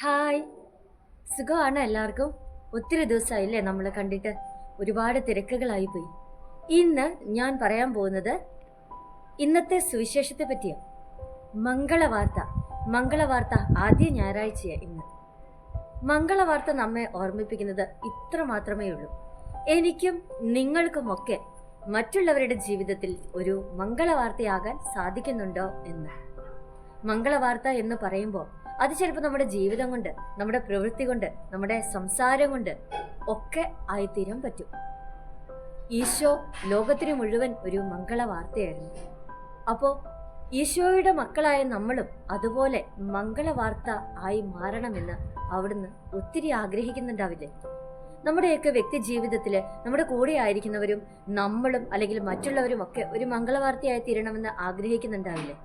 Hi. സുഖമാണ് എല്ലാവർക്കും? ഒത്തിരി ദിവസമായില്ലേ നമ്മൾ കണ്ടിട്ട്. ഒരുപാട് തിരക്കുകളായി പോയി. ഇന്ന് ഞാൻ പറയാൻ പോകുന്നത് ഇന്നത്തെ സുവിശേഷത്തെ പറ്റിയാണ് മംഗളവാർത്ത. മംഗളവാർത്ത ആദ്യ ഞായറാഴ്ചയാണ് ഇന്ന്. മംഗളവാർത്ത നമ്മെ ഓർമ്മിപ്പിക്കുന്നത് ഇത്ര മാത്രമേ ഉള്ളൂ. എനിക്കും നിങ്ങൾക്കുമൊക്കെ മറ്റുള്ളവരുടെ ജീവിതത്തിൽ ഒരു മംഗളവാർത്തയാകാൻ സാധിക്കുന്നുണ്ടോ എന്ന്. മംഗളവാർത്ത എന്ന് പറയുമ്പോൾ അത് ചിലപ്പോൾ നമ്മുടെ ജീവിതം കൊണ്ട് നമ്മുടെ പ്രവൃത്തി കൊണ്ട് നമ്മുടെ സംസാരം കൊണ്ട് ഒക്കെ ആയിത്തീരാൻ പറ്റും. ഈശോ ലോകത്തിന് മുഴുവൻ ഒരു മംഗള വാർത്തയായിരുന്നു. അപ്പോൾ ഈശോയുടെ മക്കളായ നമ്മളും അതുപോലെ മംഗള വാർത്ത ആയി മാറണമെന്ന് അവിടുന്ന് ഒത്തിരി ആഗ്രഹിക്കുന്നുണ്ടാവില്ലേ? നമ്മുടെയൊക്കെ വ്യക്തി ജീവിതത്തിൽ നമ്മുടെ കൂടെ ആയിരിക്കുന്നവരും നമ്മളും അല്ലെങ്കിൽ മറ്റുള്ളവരും ഒക്കെ ഒരു മംഗളവാർത്തയായി തീരണമെന്ന് ആഗ്രഹിക്കുന്നുണ്ടാവില്ലേ?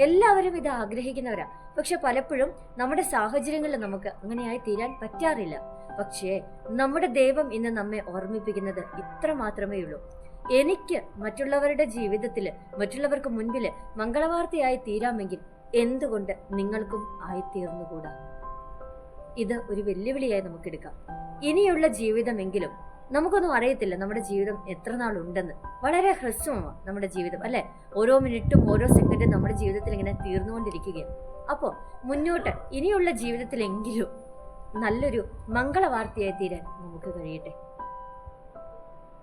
എല്ലാവരും ഇത് ആഗ്രഹിക്കുന്നവരാ. പക്ഷെ പലപ്പോഴും നമ്മുടെ സാഹചര്യങ്ങളിൽ നമുക്ക് അങ്ങനെയായി തീരാൻ പറ്റാറില്ല. പക്ഷേ നമ്മുടെ ദൈവം ഇന്ന് നമ്മെ ഓർമ്മിപ്പിക്കുന്നത് ഇത്ര മാത്രമേ ഉള്ളൂ. എനിക്ക് മറ്റുള്ളവരുടെ ജീവിതത്തിൽ മറ്റുള്ളവർക്ക് മുൻപിൽ മംഗളവാർത്തയായി തീരാമെങ്കിൽ എന്തുകൊണ്ട് നിങ്ങൾക്കും ആയിത്തീർന്നുകൂടാ? ഇത് ഒരു വെല്ലുവിളിയായി നമുക്ക് എടുക്കാം. ഇനിയുള്ള ജീവിതമെങ്കിലും നമുക്കൊന്നും അറിയത്തില്ല നമ്മുടെ ജീവിതം എത്ര നാൾ ഉണ്ടെന്ന് വളരെ ഹ്രസ്വമാണ് നമ്മുടെ ജീവിതം അല്ലെ? ഓരോ മിനിറ്റും ഓരോ സെക്കൻഡും നമ്മുടെ ജീവിതത്തിൽ ഇങ്ങനെ തീർന്നുകൊണ്ടിരിക്കുകയാണ്. അപ്പോൾ മുന്നോട്ട് ഇനിയുള്ള ജീവിതത്തിലെങ്കിലും നല്ലൊരു മംഗളവാർത്തയായി തീരാൻ നമുക്ക് കഴിയട്ടെ.